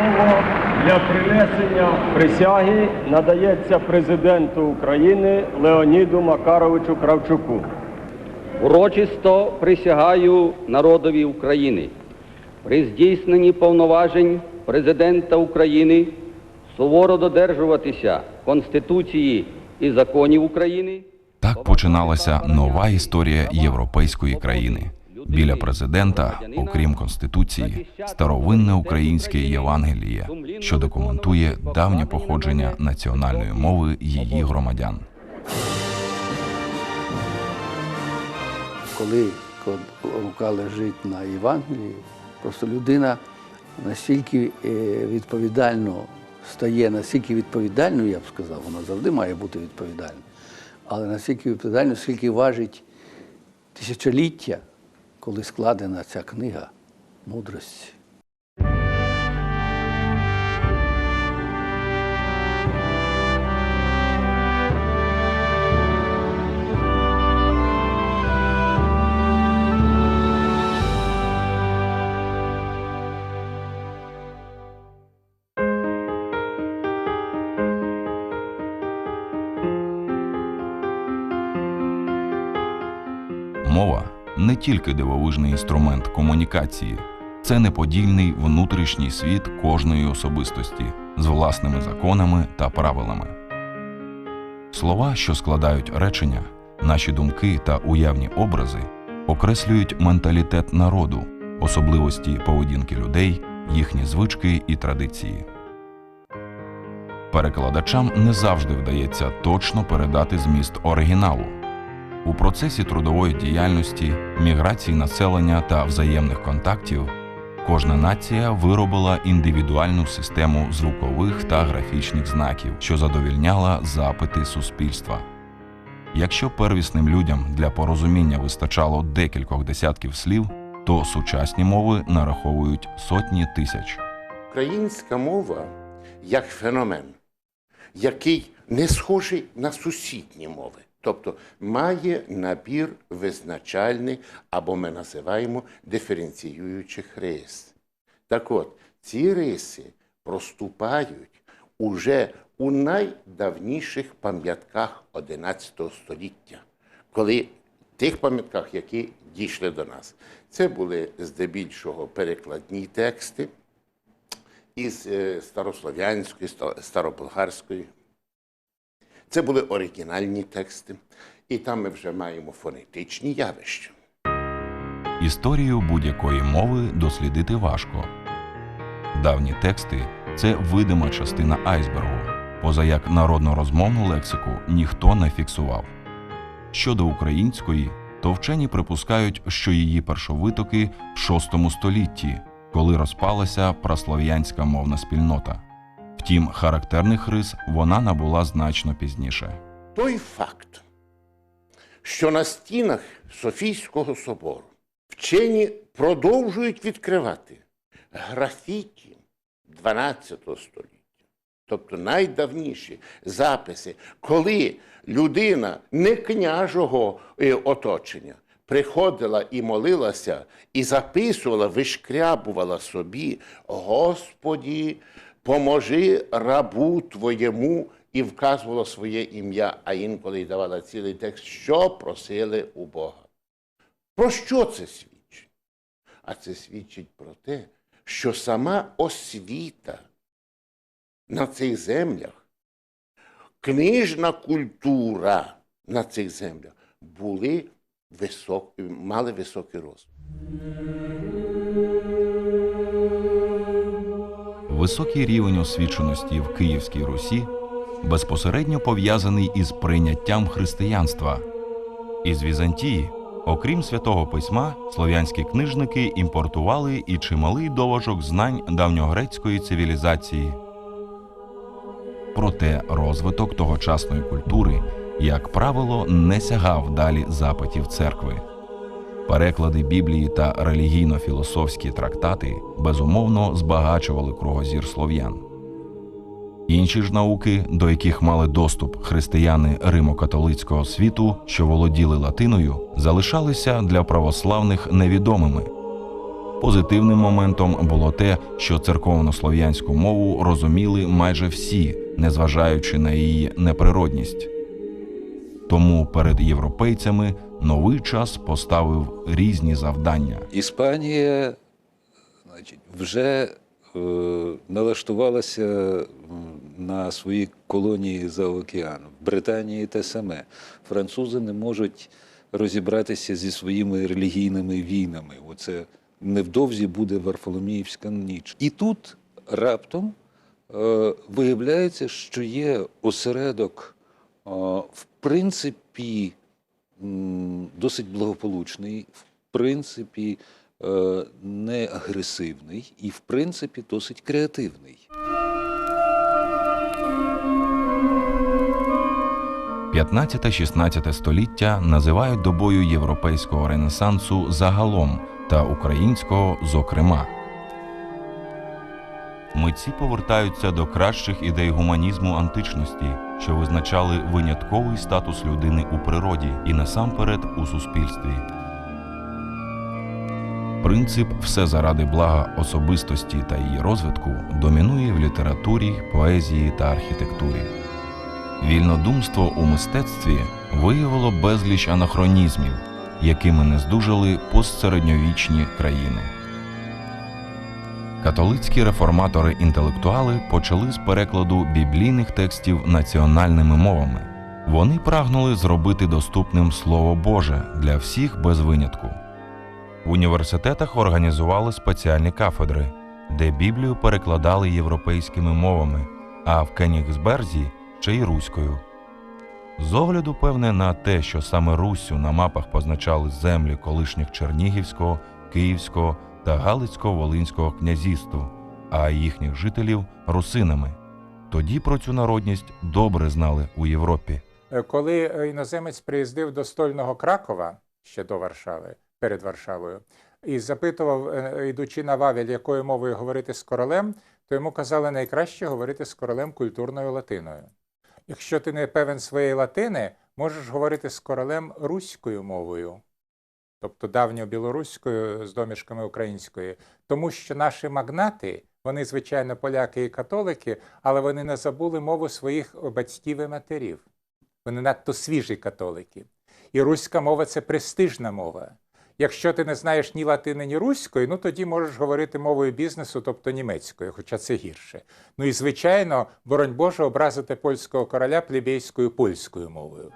Слово для принесення присяги надається президенту України Леоніду Макаровичу Кравчуку. Урочисто присягаю народові України при здійсненні повноважень Президента України суворо додержуватися Конституції і законів України. Так починалася нова історія європейської країни. Біля президента, окрім конституції, старовинне українське Євангеліє, що документує давнє походження національної мови її громадян. коли рука лежить на Євангелії, просто людина настільки е, відповідально стає, настільки відповідальною, я б сказав, вона завжди має бути відповідальною, але настільки відповідальною, скільки важить тисячоліття, коли складена ця книга мудрості. Тільки дивовижний інструмент комунікації, це неподільний внутрішній світ кожної особистості з власними законами та правилами. Слова, що складають речення, наші думки та уявні образи, окреслюють менталітет народу, особливості поведінки людей, їхні звички і традиції. Перекладачам не завжди вдається точно передати зміст оригіналу. У процесі трудової діяльності, міграції населення та взаємних контактів кожна нація виробила індивідуальну систему звукових та графічних знаків, що задовільняла запити суспільства. Якщо первісним людям для порозуміння вистачало декількох десятків слів, то сучасні мови нараховують сотні тисяч. Українська мова як феномен, який не схожий на сусідні мови. Тобто має набір визначальних або ми називаємо диференціюючих рис. Так от, ці риси проступають уже у найдавніших пам'ятках XI століття, коли тих пам'ятках, які дійшли до нас. Це були здебільшого перекладні тексти із е, старослов'янської, ста- старобулгарської. Це були оригінальні тексти, і там ми вже маємо фонетичні явища. Історію будь-якої мови дослідити важко. Давні тексти це видима частина айсбергу, поза як народно-розмовну лексику ніхто не фіксував. Щодо української, то вчені припускають, що її першовитоки в VI столітті, коли розпалася праслов'янська мовна спільнота. Втім, характерних рис вона набула значно пізніше. Той факт, що на стінах Софійського собору вчені продовжують відкривати графіті 12 століття, тобто найдавніші записи, коли людина не княжого е, оточення приходила і молилася, і записувала, вишкрябувала собі, Господі, поможи рабу твоєму, і вказувала своє ім'я, а інколи й давала цілий текст, що просили у Бога. Про що це свідчить? А це свідчить про те, що сама освіта на цих землях, книжна культура на цих землях були висок, мали високий розвиток. Високий рівень освіченості в Київській Русі безпосередньо пов'язаний із прийняттям християнства. Із Візантії, окрім святого письма, слов'янські книжники імпортували і чималий доважок знань давньогрецької цивілізації. Проте розвиток тогочасної культури, як правило, не сягав далі запитів церкви. Переклади Біблії та релігійно-філософські трактати безумовно збагачували кругозір слов'ян. Інші ж науки, до яких мали доступ християни римо-католицького світу, що володіли латиною, залишалися для православних невідомими. Позитивним моментом було те, що церковнослов'янську мову розуміли майже всі, незважаючи на її неприродність. Тому перед європейцями новий час поставив різні завдання. Іспанія значить, вже е, налаштувалася на свої колонії за океаном. В Британії те саме. Французи не можуть розібратися зі своїми релігійними війнами. Оце невдовзі буде Варфоломіївська ніч. І тут раптом е, виявляється, що є осередок, е, в принципі, досить благополучний, в принципі, е, не агресивний і, в принципі, досить креативний. 15-16 століття називають добою європейського ренесансу загалом та українського зокрема. Митці повертаються до кращих ідей гуманізму античності, що визначали винятковий статус людини у природі і насамперед у суспільстві. Принцип все заради блага особистості та її розвитку домінує в літературі, поезії та архітектурі. Вільнодумство у мистецтві виявило безліч анахронізмів, якими не здужали постсередньовічні країни. Католицькі реформатори-інтелектуали почали з перекладу біблійних текстів національними мовами. Вони прагнули зробити доступним Слово Боже для всіх без винятку. В університетах організували спеціальні кафедри, де Біблію перекладали європейськими мовами, а в Кенігсберзі ще й руською. З огляду, певне, на те, що саме Руссю на мапах позначали землі колишніх Чернігівського, Київського та Галицько-Волинського князівств, а їхніх жителів русинами. Тоді про цю народність добре знали у Європі. Е, Коли е, іноземець приїздив до стольного Кракова ще до Варшави, перед Варшавою, і запитував, е, йдучи на Вавель, якою мовою говорити з королем, то йому казали найкраще говорити з королем культурною латиною. Якщо ти не певен своєї латини, можеш говорити з королем руською мовою, тобто давньобілоруською з домішками української, тому що наші магнати, вони, звичайно, поляки і католики, але вони не забули мову своїх батьків і матерів. Вони надто свіжі католики. І руська мова це престижна мова. Якщо ти не знаєш ні латини, ні руської, ну тоді можеш говорити мовою бізнесу, тобто німецькою, хоча це гірше. Ну і звичайно, боронь Боже, образити польського короля плебейською польською мовою.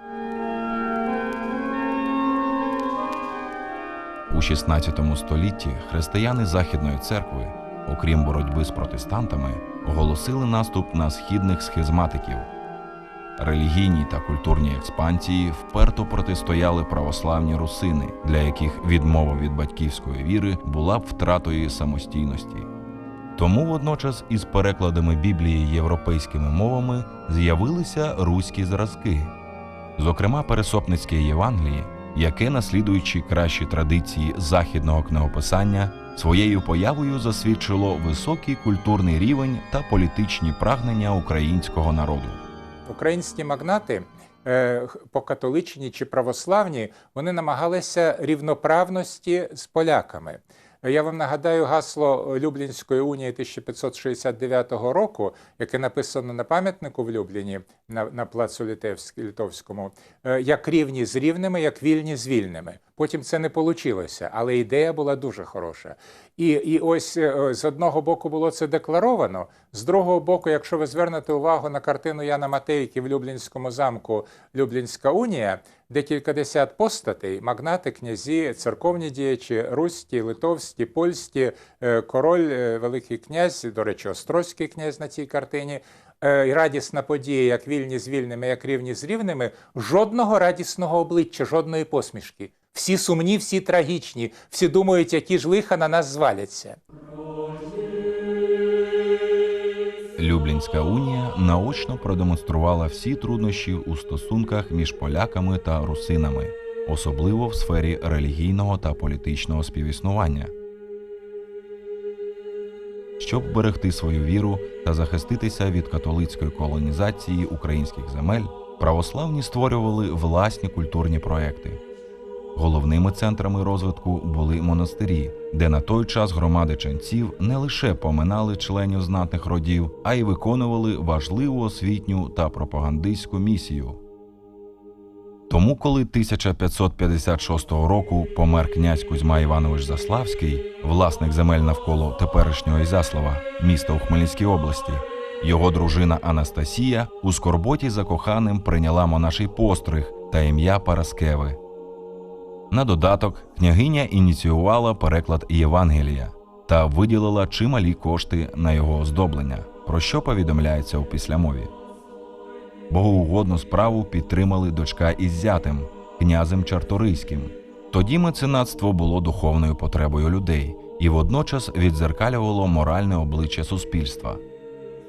У 16 столітті християни Західної церкви, окрім боротьби з протестантами, оголосили наступ на східних схизматиків. Релігійній та культурній експансії вперто протистояли православні русини, для яких відмова від батьківської віри була б втратою самостійності. Тому водночас із перекладами Біблії європейськими мовами з'явилися руські зразки, зокрема Пересопницьке Євангеліє, яке, наслідуючи кращі традиції західного книгописання, своєю появою засвідчило високий культурний рівень та політичні прагнення українського народу. Українські магнати по католичні чи православні, вони намагалися рівноправності з поляками. Я вам нагадаю гасло Люблінської унії 1569 року, яке написано на пам'ятнику в Любліні на, на плацу Литовському, е, як рівні з рівними, як вільні з вільними. Потім це не вийшло, але ідея була дуже хороша. І, і ось е, з одного боку було це декларовано, з другого боку, якщо ви звернете увагу на картину Яна Матейки в Люблінському замку Люблінська унія, де кількадесят постатей, магнати, князі, церковні діячі, руські, литовські, польські, е, король, е, великий князь, до речі, Острозький князь на цій картині. і Радісна подія, як вільні з вільними, як рівні з рівними, жодного радісного обличчя, жодної посмішки. Всі сумні, всі трагічні, всі думають, які ж лиха на нас зваляться. Люблінська унія наочно продемонструвала всі труднощі у стосунках між поляками та русинами, особливо в сфері релігійного та політичного співіснування. Щоб берегти свою віру та захиститися від католицької колонізації українських земель, православні створювали власні культурні проекти. Головними центрами розвитку були монастирі, де на той час громади ченців не лише поминали членів знатних родів, а й виконували важливу освітню та пропагандистську місію. Тому, коли 1556 року помер князь Кузьма Іванович Заславський, власник земель навколо теперішнього Ізяслава, міста у Хмельницькій області, його дружина Анастасія у скорботі за коханим прийняла монаший постриг та ім'я Параскеви. На додаток княгиня ініціювала переклад Євангелія та виділила чималі кошти на його оздоблення, про що повідомляється у післямові. Богоугодну справу підтримали дочка із зятем, князем Чарторийським. Тоді меценатство було духовною потребою людей і водночас відзеркалювало моральне обличчя суспільства.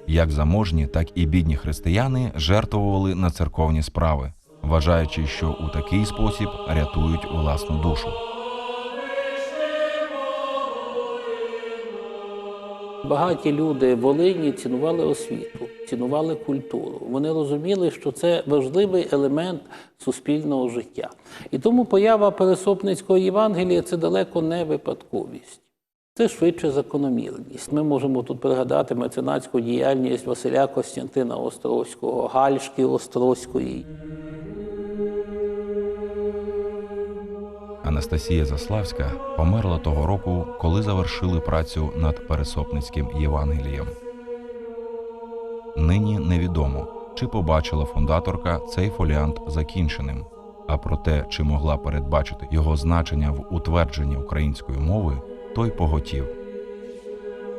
Як заможні, так і бідні християни жертвували на церковні справи, вважаючи, що у такий спосіб рятують власну душу. Багаті люди Волині цінували освіту, цінували культуру. Вони розуміли, що це важливий елемент суспільного життя. І тому поява Пересопницького Євангелія це далеко не випадковість. Це швидше закономірність. Ми можемо тут пригадати меценатську діяльність Василя Костянтина Острозького, Гальшки Острозької. Анастасія Заславська померла того року, коли завершили працю над Пересопницьким Євангелієм. Нині невідомо, чи побачила фундаторка цей фоліант закінченим. А про те, чи могла передбачити його значення в утвердженні української мови, той поготів.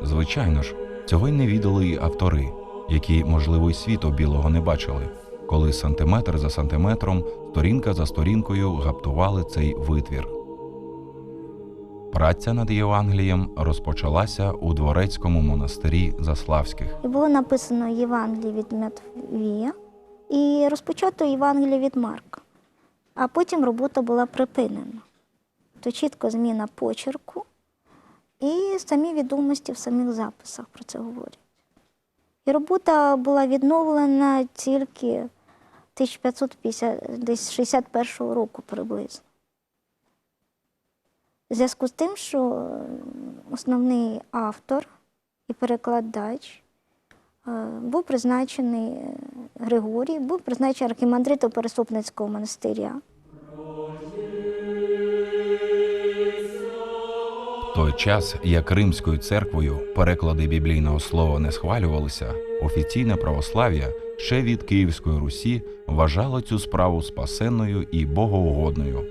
Звичайно ж, цього й не відали й автори, які, можливо, й світу білого не бачили, коли сантиметр за сантиметром, сторінка за сторінкою гаптували цей витвір. Праця над Євангелієм розпочалася у дворецькому монастирі Заславських. І було написано Євангеліє від Матвія і розпочато Євангеліє від Марка. А потім робота була припинена. То чітко зміна почерку і самі відомості в самих записах про це говорять. І робота була відновлена тільки 1550, десь 61 року приблизно. В зв'язку з тим, що основний автор і перекладач е, був призначений е, Григорій, був призначений архімандритом Пересопницького монастиря. Той час, як Римською церквою переклади біблійного слова не схвалювалися, офіційне православ'я ще від Київської Русі вважало цю справу спасенною і богоугодною.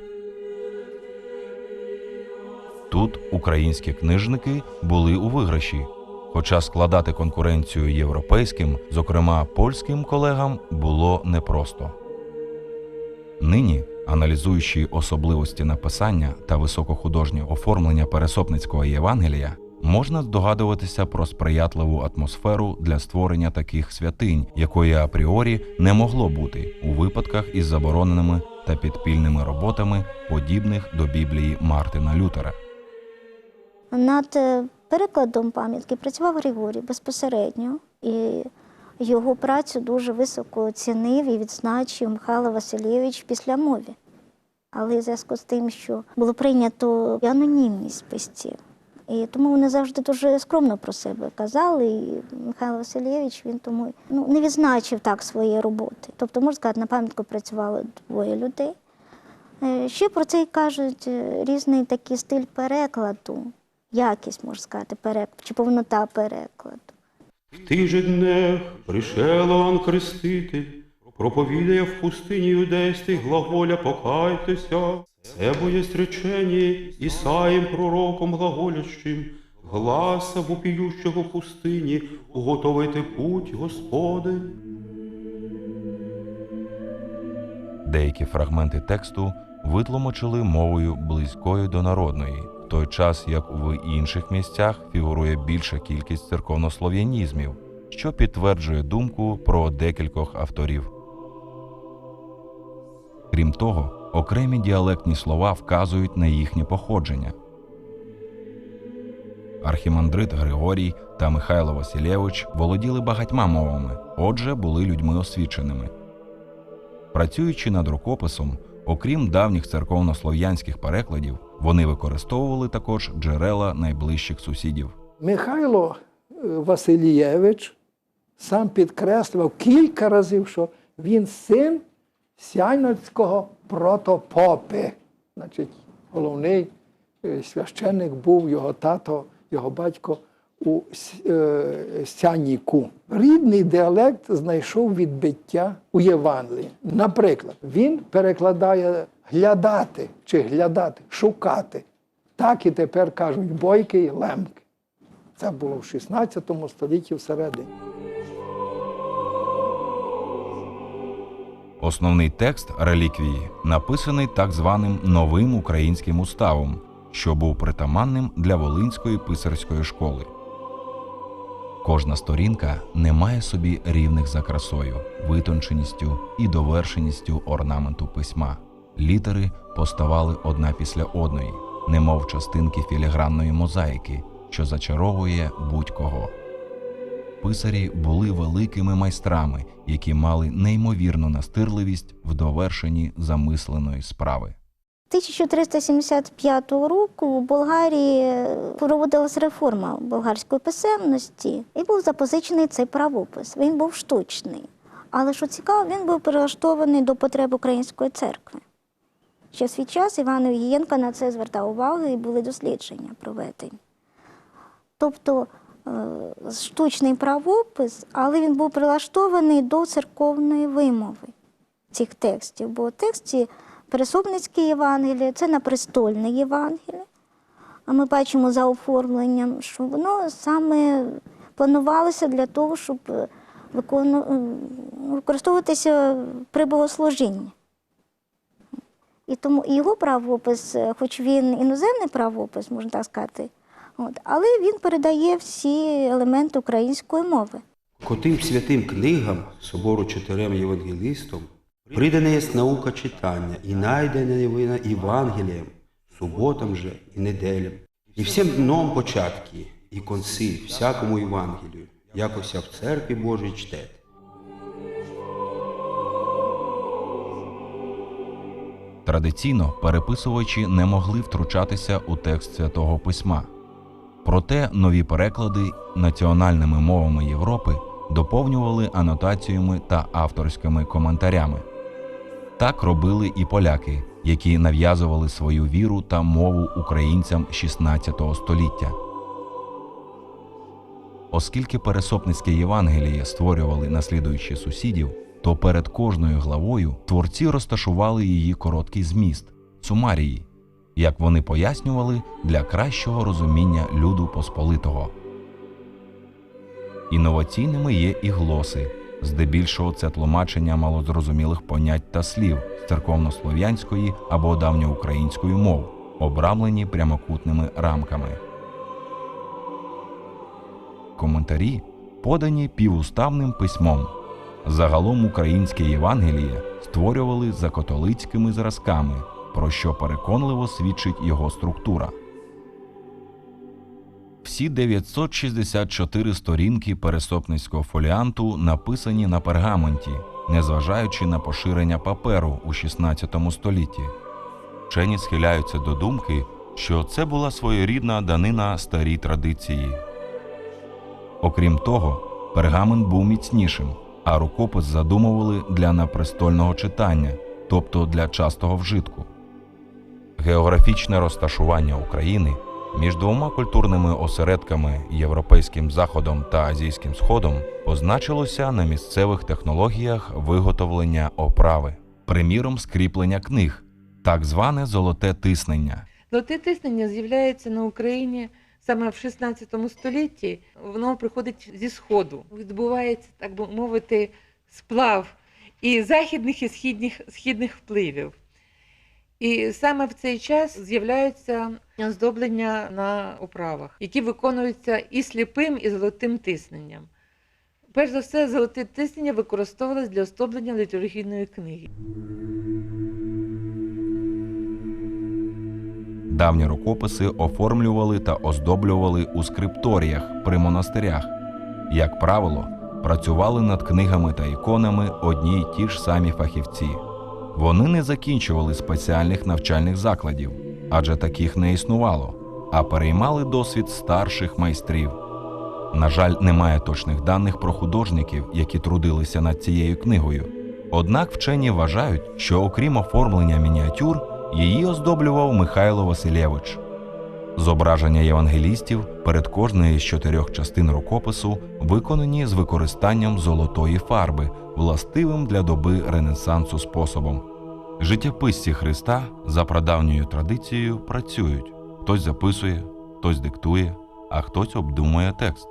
Тут українські книжники були у виграші, хоча складати конкуренцію європейським, зокрема польським колегам, було непросто. Нині, аналізуючи особливості написання та високохудожнє оформлення Пересопницького Євангелія, можна здогадуватися про сприятливу атмосферу для створення таких святинь, якої апріорі не могло бути у випадках із забороненими та підпільними роботами, подібних до Біблії Мартина Лютера. Над е, перекладом пам'ятки працював Григорій безпосередньо, і його працю дуже високо оцінив і відзначив Михайло Васильович після мові. Але в зв'язку з тим, що було прийнято анонімність писців, і тому вони завжди дуже скромно про себе казали. І Михайло Васильович він тому ну, не відзначив так своєї роботи. Тобто, можна сказати, на пам'ятку працювало двоє людей. Е, Ще про це й кажуть е, різний такий стиль перекладу, якість, можна сказати, перекладу, чи повнота перекладу. В тих же днях пришел Іоанн Креститель, проповідає в пустині юдейській глаголя покайтеся. Це бо єсть речення Ісаїм пророком глаголящим, гласа вопіющого пустині, уготовити путь Господень. Деякі фрагменти тексту витлумачили мовою близькою до народної, в той час як в інших місцях фігурує більша кількість церковнослов'янізмів, що підтверджує думку про декількох авторів. Крім того, окремі діалектні слова вказують на їхнє походження. Архімандрит Григорій та Михайло Василєвич володіли багатьма мовами, отже, були людьми освіченими. Працюючи над рукописом, Окрім давніх церковнослов'янських перекладів, вони використовували також джерела найближчих сусідів. Михайло е, Васильєвич сам підкреслив кілька разів, що він син сяйноцького протопопи. Значить, головний е, священник був його тато, його батько у е, Сяніку. Рідний діалект знайшов відбиття у Євангелії. Наприклад, він перекладає глядати чи глядати, шукати. Так і тепер кажуть бойки і лемки. Це було в 16 столітті всередині. Основний текст реліквії написаний так званим новим українським уставом, що був притаманним для Волинської писарської школи. Кожна сторінка не має собі рівних за красою, витонченістю і довершеністю орнаменту письма. Літери поставали одна після одної, немов частинки філігранної мозаїки, що зачаровує будь-кого. Писарі були великими майстрами, які мали неймовірну настирливість в довершенні замисленої справи. 1375 року у Болгарії проводилась реформа болгарської писемності і був запозичений цей правопис. Він був штучний. Але що цікаво, він був прилаштований до потреб української церкви. Ще в свій час Іван Огієнко на це звертав увагу і були дослідження проведені. Тобто е, штучний правопис, але він був прилаштований до церковної вимови цих текстів. Бо тексті Пересобницьке Євангеліє це напрестольне Євангеліє. А ми бачимо за оформленням, що воно саме планувалося для того, щоб е, е, використовуватися при богослужінні. І тому його правопис, е, хоч він іноземний правопис, можна так сказати, от, але він передає всі елементи української мови. Ко тим святим книгам собору чотирем євангелістам придана є наука читання і найдена вина Євангелієм, суботам же і неделям, і всім дном початки, і конці всякому Євангелію, якося в церкві Божій чтет. Традиційно переписувачі не могли втручатися у текст святого письма. Проте нові переклади національними мовами Європи доповнювали анотаціями та авторськими коментарями. Так робили і поляки, які нав'язували свою віру та мову українцям XVI століття. Оскільки пересопницьке Євангеліє створювали наслідуючі сусідів, то перед кожною главою творці розташували її короткий зміст сумарії, як вони пояснювали для кращого розуміння люду Посполитого. Інноваційними є і глоси, здебільшого це тлумачення малозрозумілих понять та слів з церковнослов'янської або давньоукраїнської мов, обрамлені прямокутними рамками. Коментарі подані півуставним письмом. Загалом українське Євангеліє створювали за католицькими зразками, про що переконливо свідчить його структура. Всі 964 сторінки пересопницького фоліанту написані на пергаменті, незважаючи на поширення паперу у 16 столітті. Вчені схиляються до думки, що це була своєрідна данина старій традиції. Окрім того, пергамент був міцнішим, а рукопис задумували для напрестольного читання, тобто для частого вжитку. Географічне розташування України між двома культурними осередками Європейським Заходом та Азійським Сходом позначилося на місцевих технологіях виготовлення оправи, приміром скріплення книг, так зване золоте тиснення. Золоте тиснення з'являється на Україні саме в 16 столітті. Воно приходить зі Сходу. Відбувається, так би мовити, сплав і західних, і східних, східних впливів. І саме в цей час з'являються оздоблення на оправах, які виконуються і сліпим, і золотим тисненням. Перш за все, золоте тиснення використовувалось для оздоблення літургійної книги. Давні рукописи оформлювали та оздоблювали у скрипторіях при монастирях. Як правило, працювали над книгами та іконами одні й ті ж самі фахівці. Вони не закінчували спеціальних навчальних закладів, адже таких не існувало, а переймали досвід старших майстрів. На жаль, немає точних даних про художників, які трудилися над цією книгою. Однак вчені вважають, що окрім оформлення мініатюр, її оздоблював Михайло Василєвич. Зображення євангелістів перед кожною з чотирьох частин рукопису виконані з використанням золотої фарби, властивим для доби Ренесансу способом. Життєписці Христа за прадавньою традицією працюють: хтось записує, хтось диктує, а хтось обдумує текст.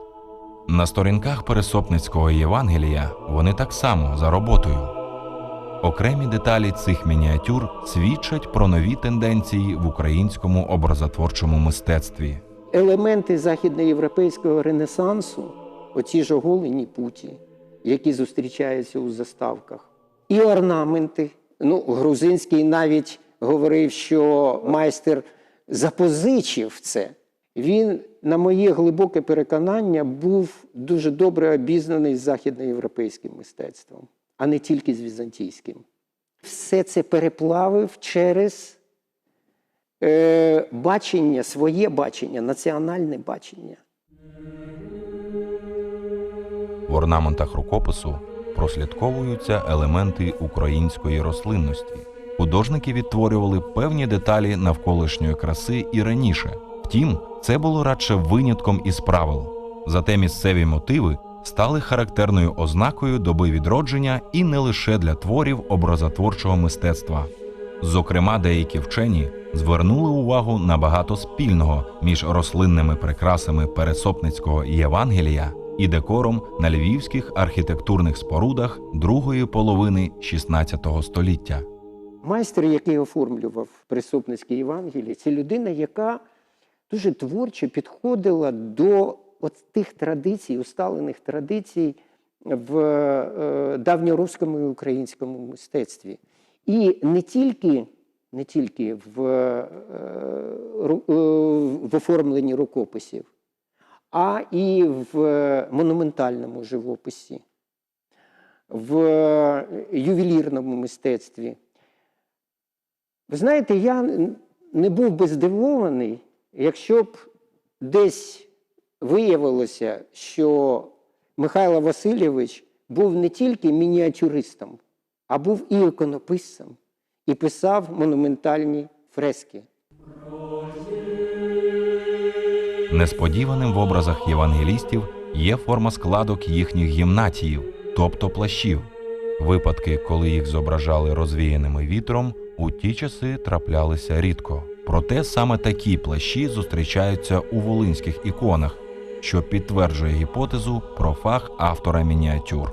На сторінках Пересопницького Євангелія вони так само за роботою. Окремі деталі цих мініатюр свідчать про нові тенденції в українському образотворчому мистецтві. елементи західноєвропейського ренесансу, оці ж оголені путі, які зустрічаються у заставках, і орнаменти. Ну, Грузинський навіть говорив, що майстер запозичив це. Він, на моє глибоке переконання, був дуже добре обізнаний з західноєвропейським мистецтвом, а не тільки з візантійським. Все це переплавив через е, бачення, своє бачення, національне бачення. В орнаментах рукопису прослідковуються елементи української рослинності. Художники відтворювали певні деталі навколишньої краси і раніше. Втім, це було радше винятком із правил. Зате місцеві мотиви стали характерною ознакою доби відродження і не лише для творів образотворчого мистецтва. Зокрема, деякі вчені звернули увагу на багато спільного між рослинними прикрасами Пересопницького Євангелія і декором на львівських архітектурних спорудах другої половини XVI століття. Майстер, який оформлював Присопницьке Євангеліє, це людина, яка дуже творчо підходила до от тих традицій, усталених традицій в е, давньоруському і українському мистецтві. І не тільки, не тільки в, е, е, в оформленні рукописів, а і в монументальному живописі, в ювелірному мистецтві. Ви знаєте, я не був би здивований, якщо б десь виявилося, що Михайло Васильович був не тільки мініатюристом, а був і іконописцем, і писав монументальні фрески. Несподіваним в образах євангелістів є форма складок їхніх гімнатіїв, тобто плащів. Випадки, коли їх зображали розвіяними вітром, у ті часи траплялися рідко. Проте саме такі плащі зустрічаються у волинських іконах, що підтверджує гіпотезу про фах автора мініатюр.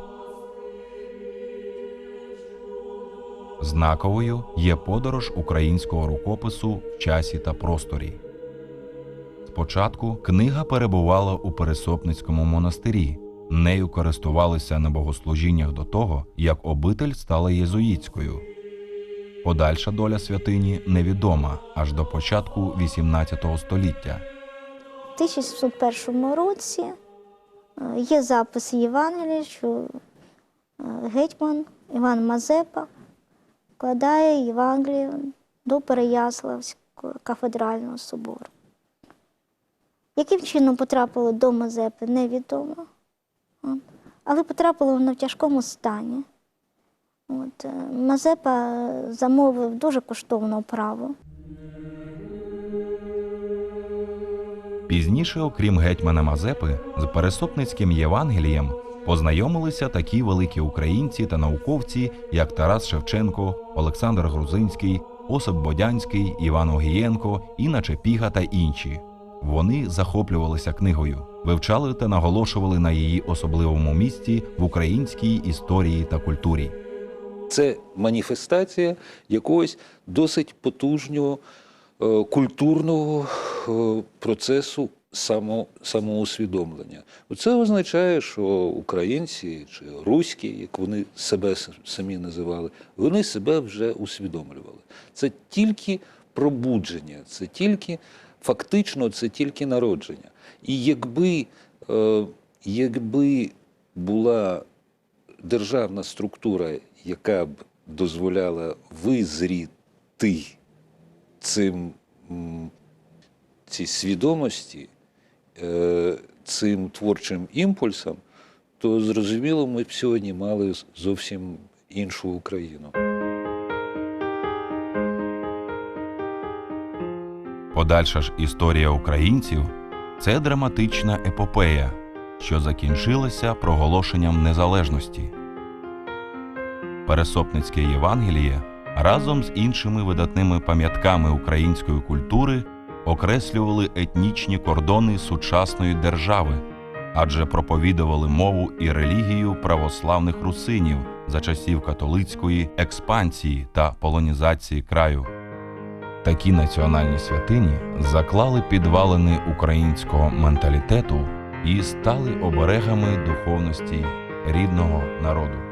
Знаковою є подорож українського рукопису в часі та просторі. Спочатку книга перебувала у Пересопницькому монастирі. Нею користувалися на богослужіннях до того, як обитель стала єзуїтською. Подальша доля святині невідома аж до початку XVIII століття. У 1701 році е, є запис Євангелія, що е, гетьман Іван Мазепа вкладає Євангелію до Переяславського кафедрального собору. Яким чином потрапило до Мазепи, невідомо. Але потрапило воно в тяжкому стані. От. е, Мазепа замовив дуже коштовну оправу. Пізніше, окрім гетьмана Мазепи, з Пересопницьким Євангелієм познайомилися такі великі українці та науковці, як Тарас Шевченко, Олександр Грузинський, Осип Бодянський, Іван Огієнко, Інна Чепіга та інші. Вони захоплювалися книгою, вивчали та наголошували на її особливому місці в українській історії та культурі. Це маніфестація якогось досить потужного культурного е, процесу само, самоусвідомлення. Це означає, що українці чи руські, як вони себе самі називали, вони себе вже усвідомлювали. Це тільки пробудження, це тільки фактично це тільки народження. І якби, е, якби була державна структура, яка б дозволяла визріти цим, цій свідомості, е, цим творчим імпульсом, то зрозуміло, ми б сьогодні мали зовсім іншу Україну. Подальша ж історія українців це драматична епопея, що закінчилася проголошенням незалежності. Пересопницьке Євангеліє разом з іншими видатними пам'ятками української культури окреслювали етнічні кордони сучасної держави, адже проповідували мову і релігію православних русинів за часів католицької експансії та полонізації краю. Такі національні святині заклали підвалини українського менталітету і стали оберегами духовності рідного народу.